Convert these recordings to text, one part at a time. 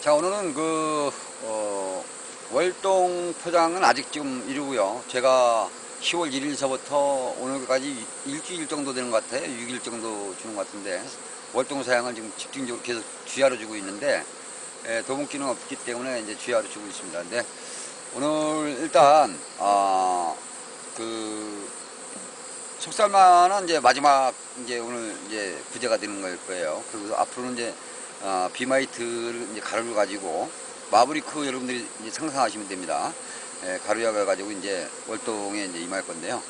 자 오늘은 그 어, 월동 포장은 아직 지금 이르고요. 제가 10월 1일서부터 오늘까지 일주일 정도 되는 것 같아요. 6일 정도 주는 것 같은데 월동 사양을 지금 집중적으로 계속 주야로 주고 있는데 예, 도봉기는 없기 때문에 이제 주야로 주고 있습니다. 근데 오늘 일단 아, 그 속살만은 이제 마지막 이제 오늘 이제 부재가 되는 걸 거예요. 그리고 앞으로는 이제 어, 비마이트를 이제 가루를 가지고 마브리크 여러분들이 이제 상상하시면 됩니다. 예, 가루약을 가지고 이제 월동에 이제 임할 건데요.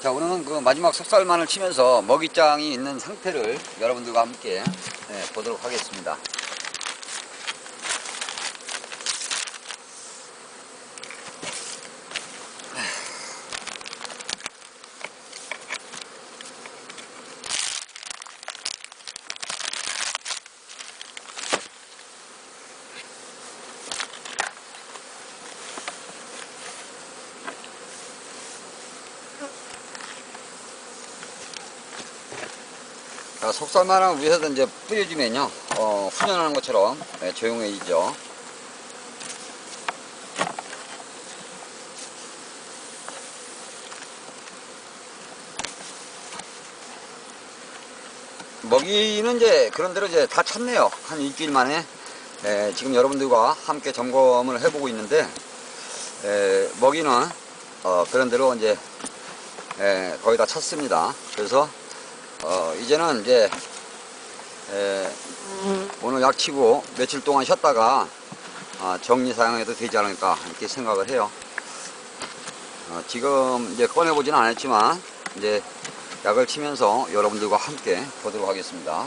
자 오늘은 그 마지막 속살만을 치면서 먹이장이 있는 상태를 여러분들과 함께 예, 보도록 하겠습니다. 속살만을 위해서 이제 뿌려주면요, 어, 훈련하는 것처럼 예, 조용해지죠. 먹이는 이제 그런 대로 이제 다 찼네요. 한 일주일 만에. 예, 지금 여러분들과 함께 점검을 해보고 있는데, 예, 먹이는, 어, 그런 대로 이제, 예, 거의 다 찼습니다. 그래서, 어, 이제는 이제, 에, 오늘 약치고 며칠 동안 쉬었다가 아, 정리 사용해도 되지 않을까 이렇게 생각을 해요. 어, 지금 이제 꺼내보지는 않았지만 이제 약을 치면서 여러분들과 함께 보도록 하겠습니다.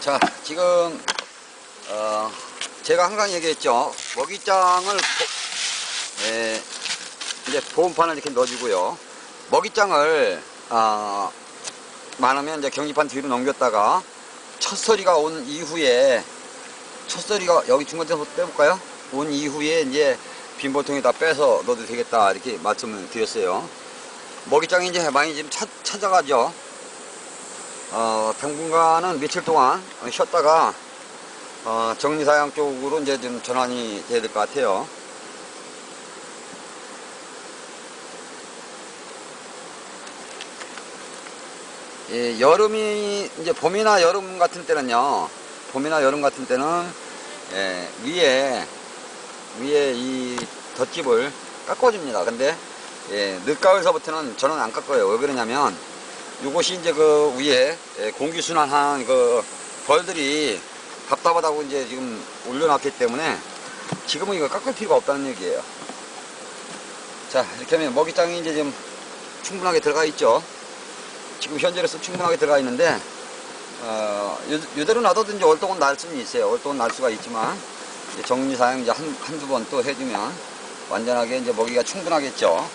자, 지금 어, 제가 항상 얘기했죠. 먹이장을 보- 에, 이제 보온판을 이렇게 넣어주고요. 먹이장을 아, 많으면 이제 경기판 뒤로 넘겼다가 첫 소리가 온 이후에 첫 소리가 여기 중간에서 빼볼까요? 온 이후에 이제 빈보통에다 빼서 넣어도 되겠다 이렇게 말씀을 드렸어요. 먹이장이 이제 많이 지금 찾, 찾아가죠. 어, 당분간은 며칠 동안 쉬었다가 어, 정리사양 쪽으로 이제 좀 전환이 돼야 될 것 같아요. 예, 여름이 이제 봄이나 여름 같은 때는요. 봄이나 여름 같은 때는 예, 위에 위에 이 덧집을 깎아줍니다. 근데 예, 늦가을서부터는 저는 안 깎아요. 왜 그러냐면 이것이 이제 그 위에 예, 공기 순환한 그 벌들이 답답하다고 이제 지금 올려놨기 때문에 지금은 이거 깎을 필요가 없다는 얘기예요. 자 이렇게 하면 먹이장이 이제 좀 충분하게 들어가 있죠. 지금 현재로서 충분하게 들어가 있는데 어, 요, 대로 놔둬도 이제 월동은 날 수는 있어요. 월동은 날 수가 있지만 이제 정리 사용 이제 한, 한두 번 또 해주면 완전하게 이제 먹이가 충분하겠죠.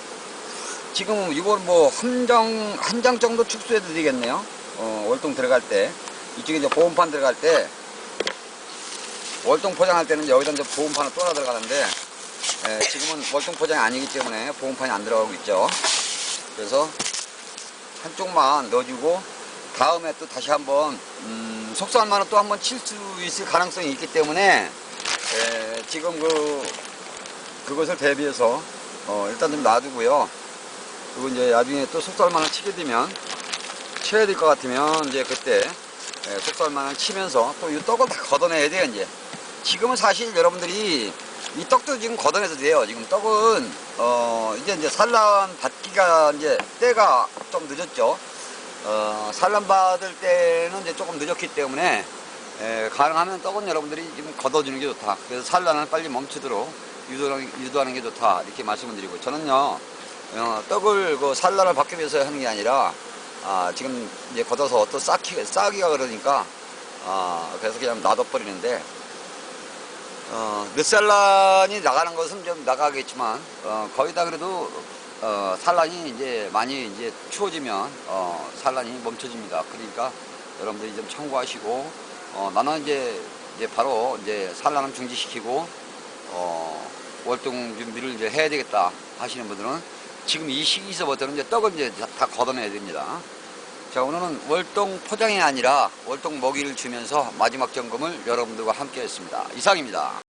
지금 이걸 뭐 한 장, 한 장 정도 축소해도 되겠네요. 어, 월동 들어갈 때. 이쪽에 이제 보온판 들어갈 때 월동 포장할 때는 여기다 이제 보온판을 또 하나 들어가는데 예, 지금은 월동 포장이 아니기 때문에 보온판이 안 들어가고 있죠. 그래서 한쪽만 넣어주고 다음에 또 다시 한번 음, 속살만은 또 한번 칠 수 있을 가능성이 있기 때문에 에, 지금 그 그것을 대비해서 어, 일단 좀 놔두고요. 그리고 이제 나중에 또 속살만을 치게 되면 쳐야 될 것 같으면 이제 그때 에, 속살만을 치면서 또 이 떡을 다 걷어내야 돼요 이제. 지금은 사실 여러분들이 이 떡도 지금 걷어내도 돼요. 지금 떡은 어 이제 이제 산란 받기가 이제 때가 좀 늦었죠. 어 산란 받을 때는 이제 조금 늦었기 때문에 에, 가능하면 떡은 여러분들이 지금 걷어주는 게 좋다. 그래서 산란을 빨리 멈추도록 유도하는, 유도하는 게 좋다. 이렇게 말씀을 드리고 저는요 어, 떡을 그 산란을 받기 위해서 하는 게 아니라 아, 지금 이제 걷어서 또 싹기, 싹기가 그러니까 아, 그래서 그냥 놔둬버리는데 어, 늦산란이 나가는 것은 좀 나가겠지만 어, 거의 다 그래도 어, 산란이 이제 많이 이제 추워지면 어, 산란이 멈춰집니다. 그러니까 여러분들이 좀 참고하시고 어, 나는 이제 이제 바로 이제 산란을 중지시키고 어, 월동 준비를 이제 해야 되겠다 하시는 분들은 지금 이 시기서부터는 이제 떡을 이제 다, 다 걷어내야 됩니다. 자 오늘은 월동 포장이 아니라 월동 먹이를 주면서 마지막 점검을 여러분들과 함께 했습니다. 이상입니다.